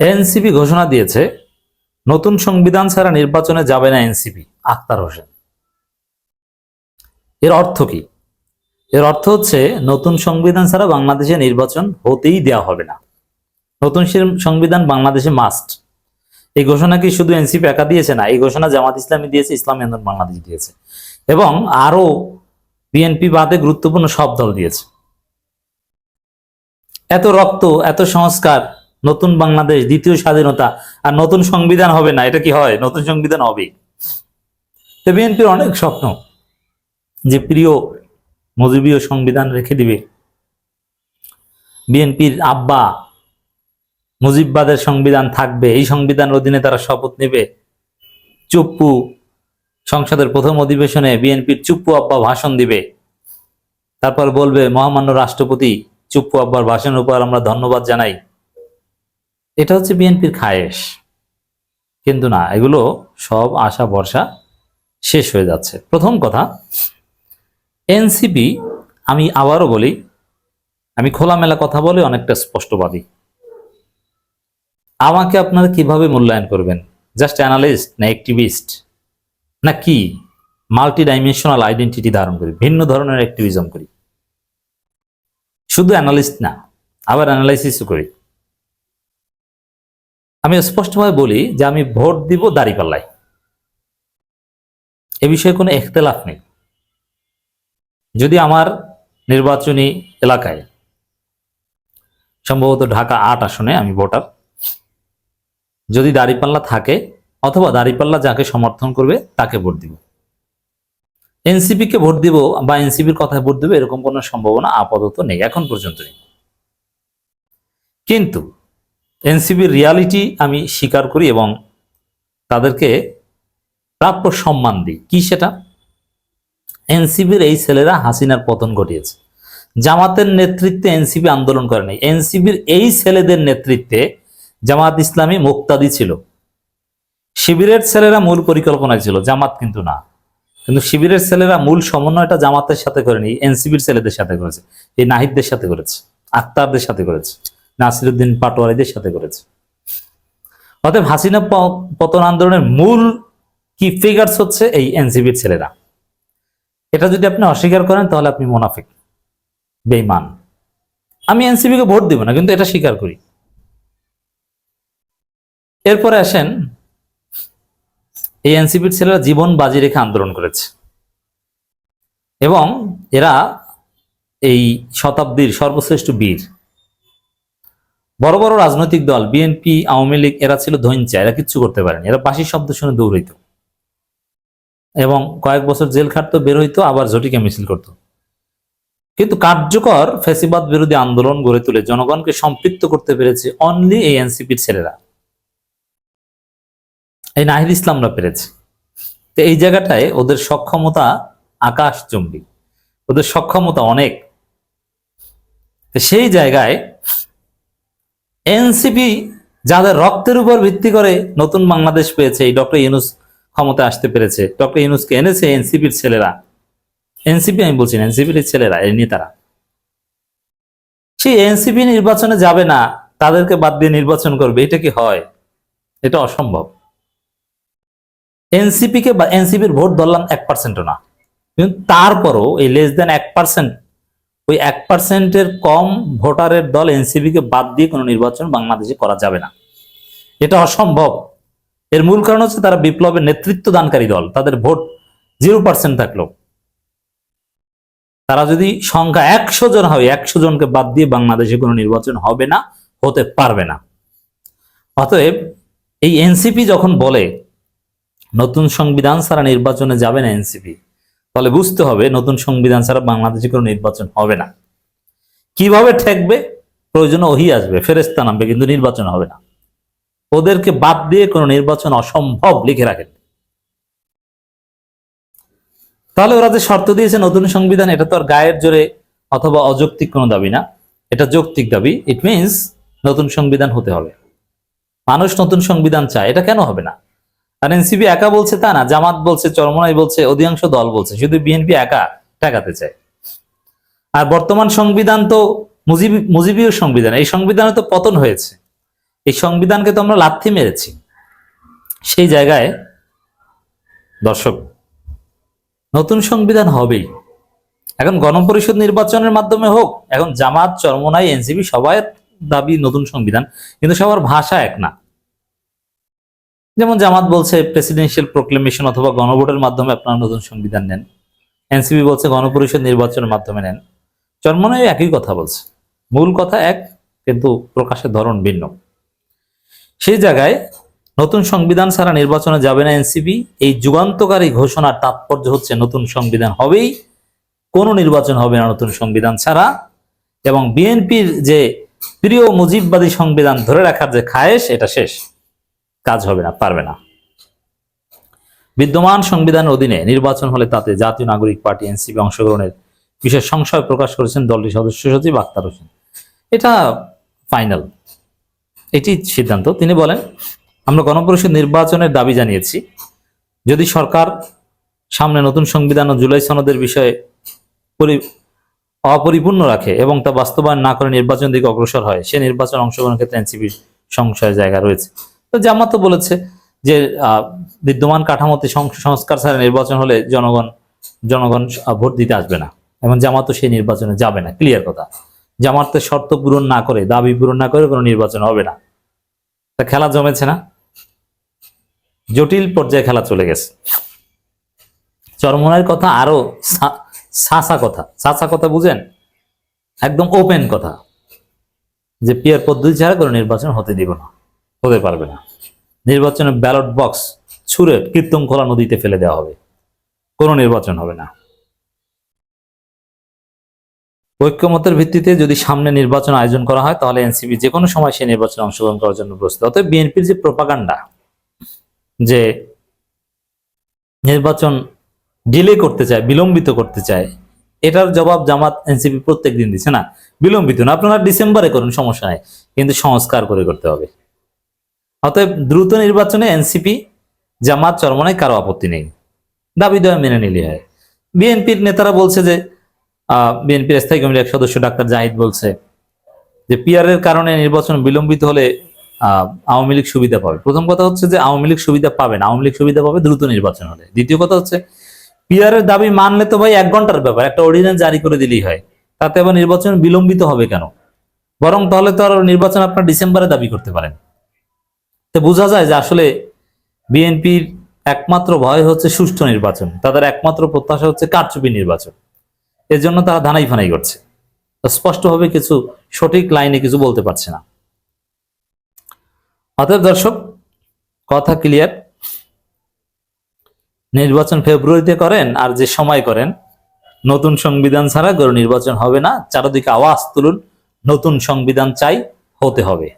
NCP ঘোষণা দিয়েছে, নতুন সংবিধান ছাড়া নির্বাচনে যাবে না এনসিপি। আক্তার হোসেন। এর অর্থ কি? এর অর্থ হচ্ছে, নতুন সংবিধান ছাড়া বাংলাদেশে নির্বাচন হতেই দেওয়া হবে না। নতুন সংবিধান বাংলাদেশে মাস্ট এই ঘোষণা কি শুধু এনসিপি একা দিয়েছে না, এই ঘোষণা জামাত ইসলামী দিয়েছে, ইসলামী আন্দোলন বাংলাদেশ দিয়েছে। এবং আরও বিএনপি বাদে গুরুত্বপূর্ণ সব দল দিয়েছে। এত রক্ত, এত সংস্কার নতুন বাংলাদেশ, দ্বিতীয় স্বাধীনতা, আর নতুন সংবিধান হবে না। এটা কি হয়? নতুন সংবিধান হবে তো বিএনপির অনেক স্বপ্ন যে প্রিয় মজুবীয় সংবিধান রেখে দিবে। বিএনপির আব্বা মুজিববাদের সংবিধান থাকবে, এই সংবিধানের অধীনে তারা শপথ নেবে। চুপ্পু সংসদের প্রথম অধিবেশনে বিএনপির চুপ্পু আব্বা ভাষণ দিবে। তারপর বলবে, মহামান্য রাষ্ট্রপতি, চুপ্পু আব্বার ভাষণের উপর আমরা ধন্যবাদ জানাই। এটা হচ্ছে বিএনপির খায়েশ। কিন্তু না, এগুলো সব আশা ভরসা শেষ হয়ে যাচ্ছে। প্রথম কথা, এনসিপি, আমি আবারও বলি, আমি খোলামেলা কথা বলে অনেকটা স্পষ্টবাদী। আমাকে আপনারা কীভাবে মূল্যায়ন করবেন? জাস্ট অ্যানালিস্ট না অ্যাক্টিভিস্ট? না কি? মাল্টি ডাইমেনশনাল আইডেন্টিটি ধারণ করি, ভিন্ন ধরনের অ্যাক্টিভিজম করি। শুধু অ্যানালিস্ট না, আবার অ্যানালাইসিসও করি। আমি স্পষ্টভাবে বলি যে আমি ভোট দিব দাঁড়িপাল্লায়। এ বিষয়ে কোনো এখতেলাফ নেই। যদি আমার নির্বাচনী এলাকায় সম্ভবত ঢাকা আট আসনে আমি ভোটার, যদি দাঁড়িপাল্লা থাকে অথবা দাঁড়িপাল্লা যাকে সমর্থন করবে তাকে ভোট দিব। এনসিপি কে ভোট দিব বা এনসিপির কথায় ভোট দেবো এরকম কোনো সম্ভাবনা আপাতত নেই, এখন পর্যন্ত নেই। কিন্তু এনসিপির রিয়ালিটি আমি স্বীকার করি এবং তাদেরকে প্রাপ্য সম্মান দিই। কি সেটা? এনসিপির এই ছেলেরা হাসিনার পতন ঘটিয়েছে। জামাতের নেতৃত্বে এনসিপি আন্দোলন করে নাই। এনসিপির এই ছেলেদের নেতৃত্বে জামাত ইসলামী মুক্তাদি ছিল। শিবিরের ছেলেরা মূল পরিকল্পনায় ছিল, জামাত কিন্তু না। কিন্তু শিবিরের ছেলেরা মূল সমন্বয়টা জামাতের সাথে করেনি এনসিপির ছেলেদের সাথে করেছে। এই নাহিদদের সাথে করেছে, আক্তারদের সাথে করেছে। নাসিরুদ্দিন পাটোয়ারিদের সাথে করেছে। অতএব হাসিনা পতন আন্দোলনের মূল কি ফিগার্স হচ্ছে এই এনসিপির ছেলেরা। এটা যদি আপনি অস্বীকার করেন, তাহলে আপনি মোনাফিক বেইমান আমি এনসিপিকে ভোট দিব না, কিন্তু এটা স্বীকার করি। এরপরে আসেন, এই এনসিপির ছেলেরা জীবন বাজি রেখে আন্দোলন করেছে। এবং এরা এই শতাব্দীর সর্বশ্রেষ্ঠ বীর বড় বড় রাজনৈতিক দল, বিএনপি, আওয়ামী লীগ, এরা ছিল ধৈঞ্চা এরা কিচ্ছু করতে পারেনি। এরা বাসির শব্দ শুনে দৌড়াইত। এবং কয়েক বছর জেল খাটতো, বের হইতো, আবার ঝটিকা মিছিল করত। কিন্তু কার্যকর ফেসিবাদ বিরোধী আন্দোলন গড়ে তুলে জনগণকে সম্পৃক্ত করতে পেরেছে অনলি এই এনসিপির ছেলেরা। এই নাহিদ ইসলামরা পেরেছে। তো এই জায়গাটায় ওদের সক্ষমতা আকাশ চুম্বি। ওদের সক্ষমতা অনেক। সেই জায়গায় এনসিপি যাদের রক্তের উপর ভিত্তি করে নতুন বাংলাদেশ পেয়েছে, এই ডক্টর ইউনুস ক্ষমতায় আসতে পেরেছে। ডক্টর ইউনুসকে এনেছে এনসিপির ছেলেরা। এনসিপি, আমি বলছি এনসিপির ছেলেরা, এই নেতারা। সেই এনসিপি নির্বাচনে যাবে না, তাদেরকে বাদ দিয়ে নির্বাচন করবে, এটা কি হয়? এটা অসম্ভব। এনসিপি কে বা এনসিপির ভোট ধরলাম এক পার্সেন্টও না। কিন্তু তারপরও এই লেস দেন এক পার্সেন্ট ওই এক পার্সেন্টের কম ভোটারের দল এনসিপি কে বাদ দিয়ে কোনো নির্বাচন বাংলাদেশে করা যাবে না। এটা অসম্ভব। এর মূল কারণ হচ্ছে তারা বিপ্লবের নেতৃত্ব দানকারী দল, তাদের ভোট জিরো পার্সেন্ট থাকল তারা যদি সংখ্যা একশো জন হয়, একশো জনকে বাদ দিয়ে বাংলাদেশে কোনো নির্বাচন হবে না, হতে পারবে না। অতএব এই এনসিপি যখন বলে, নতুন সংবিধান ছাড়া নির্বাচনে যাবে না এনসিপি তাহলে বুঝতে হবে নতুন সংবিধান ছাড়া বাংলাদেশে কোনো নির্বাচন হবে না। কীভাবে ঠেকবে? প্রয়োজনে ওহি আসবে ফেরেস্তা নামবে, কিন্তু নির্বাচন হবে না। ওদেরকে বাদ দিয়ে কোনো নির্বাচন অসম্ভব লিখে রাখেন। তাহলে ওরা যে শর্ত দিয়েছে নতুন সংবিধান, এটা তো আর গায়ের জোরে অথবা অযৌক্তিক কোনো দাবি না। এটা যৌক্তিক দাবি। ইট মিনস নতুন সংবিধান হতে হবে। মানুষ নতুন সংবিধান চায়, এটা কেন হবে না? আর এনসিপি একা বলছে তা না, জামাত বলছে, চরমনাই বলছে, অধিকাংশ দল বলছে, শুধু বিএনপি একা ঠেকাতে চায়। আর বর্তমান সংবিধান তো মুজিবি, মুজিবীয় সংবিধান, এই সংবিধানে তো পতন হয়েছে। এই সংবিধানকে তো আমরা লাথি মেরেছি। সেই জায়গায় দর্শক, নতুন সংবিধান হবেই। এখন গণপরিষদ নির্বাচনের মাধ্যমে হোক, এখন জামাত, চরমনাই, এনসিপি সবাই দাবি নতুন সংবিধান, কিন্তু সবার ভাষা এক না। যেমন জামাত বলছে প্রেসিডেন্সিয়াল প্রোক্লেমেশন অথবা গণভোটের মাধ্যমে আপনারা নতুন সংবিধান নেন। এনসিপি বলছে গণপরিষদ নির্বাচনের মাধ্যমে নেন। চরমনাই একই কথা বলছে। মূল কথা এক, কিন্তু প্রকাশের ধরন ভিন্ন। সেই জায়গায় নতুন সংবিধান ছাড়া নির্বাচনে যাবে না এনসিপি। এই যুগান্তকারী ঘোষণার তাৎপর্য হচ্ছে নতুন সংবিধান হবেই, কোনো নির্বাচন হবে না নতুন সংবিধান ছাড়া। এবং বিএনপির যে প্রিয় মুজিববাদী সংবিধান ধরে রাখার যে খায়েশ, এটা শেষ। কাজ হবে না, পারবে না। বিদ্যমান সংবিধানের অধীনে নির্বাচন হলে তাতে জাতীয় নাগরিক পার্টি, এনসিপি অংশগ্রহণের বিশেষ সংশয় প্রকাশ করেছেন দলটির সদস্য সচিব আক্তার হোসেন। এটা ফাইনাল। এটি সিদ্ধান্ত। তিনি বলেন, আমরা গণপরিষদ নির্বাচনের দাবি জানিয়েছি, যদি সরকার সামনে নতুন সংবিধান ও জুলাই সনদের বিষয়ে অপরিপূর্ণ রাখে এবং তা বাস্তবায়ন না করে নির্বাচন দিকে অগ্রসর হয়, সে নির্বাচন অংশগ্রহণের ক্ষেত্রে এনসিপির সংশয়ের জায়গা রয়েছে। তো জামাত তো বলেছে যে বিদ্যমান কাঠামোতে সংস্কার ছাড়া নির্বাচন হলে জনগণ জনগণ ভোট দিতে আসবে না। এবং জামাত তো সেই নির্বাচনে যাবে না। ক্লিয়ার কথা। জামাতের শর্ত পূরণ না করে, দাবি পূরণ না করে কোনো নির্বাচন হবে না। তা খেলা জমেছে না। জটিল পর্যায়ে খেলা চলে গেছে। চরমনের কথা আরও সাসা কথা। সাসা কথা বুঝেন? একদম ওপেন কথা। যে পিয়ার পদ্ধতি ছাড়া কোনো নির্বাচন হতে দিব না। হতে পারবে না। নির্বাচনে ব্যালট বক্স ছুঁড়ে কীর্তন খোলা নদীতে ফেলে দেওয়া হবে। কোনো নির্বাচন হবে না। ঐক্যমতের ভিত্তিতে যদি সামনে নির্বাচন আয়োজন করা হয়, তাহলে এনসিপি যে কোনো সময় সেই নির্বাচনে অংশগ্রহণ করার জন্য প্রস্তুত। অতএব বিএনপির যে প্রপাগান্ডা যে নির্বাচন ডিলে করতে চায়, বিলম্বিত করতে চায়, এটার জবাব জামাত এনসিপি প্রত্যেক দিন দিচ্ছে না। বিলম্বিত না, আপনারা ডিসেম্বরে করুন, সমস্যা নাই। কিন্তু সংস্কার করে করতে হবে। অতএব দ্রুত নির্বাচনে এনসিপি, জামাত, চরমনায় কারও আপত্তি নেই। দাবি দেওয়া মেনে নিলে হয়। বিএনপির নেতারা বলছে যে বিএনপির স্থায়ী কমিটির এক সদস্য ডাক্তার জাহিদ বলছে যে পিআর এর কারণে নির্বাচন বিলম্বিত হলে আওয়ামী লীগ সুবিধা পাবে। প্রথম কথা হচ্ছে যে, আওয়ামী লীগ সুবিধা পাবে না। আওয়ামী লীগ সুবিধা পাবে দ্রুত নির্বাচন হলে। দ্বিতীয় কথা হচ্ছে পিআর এর দাবি মানলে তো ভাই এক ঘণ্টার ব্যাপার। একটা অর্ডিন্যান্স জারি করে দিলেই হয়। তাতে আবার নির্বাচন বিলম্বিত হবে কেন? বরং তাহলে তো আর নির্বাচন আপনার ডিসেম্বরে দাবি করতে পারেন। তো বোঝা যায় যে আসলে বিএনপির একমাত্র ভয় হচ্ছে সুষ্ঠু নির্বাচন। তাদের একমাত্র প্রত্যাশা হচ্ছে কারচুপি নির্বাচন। এর জন্য তারা ধানাই ফানাই করছে। স্পষ্টভাবে কিছু সঠিক লাইনে কিছু বলতে পারছে না। অতএব দর্শক, কথা ক্লিয়ার নির্বাচন ফেব্রুয়ারিতে করেন আর যে সময় করেন, নতুন সংবিধান ছাড়া গরু নির্বাচন হবে না। চারদিকে আওয়াজ তুলুন, নতুন সংবিধান চাই, হতে হবে।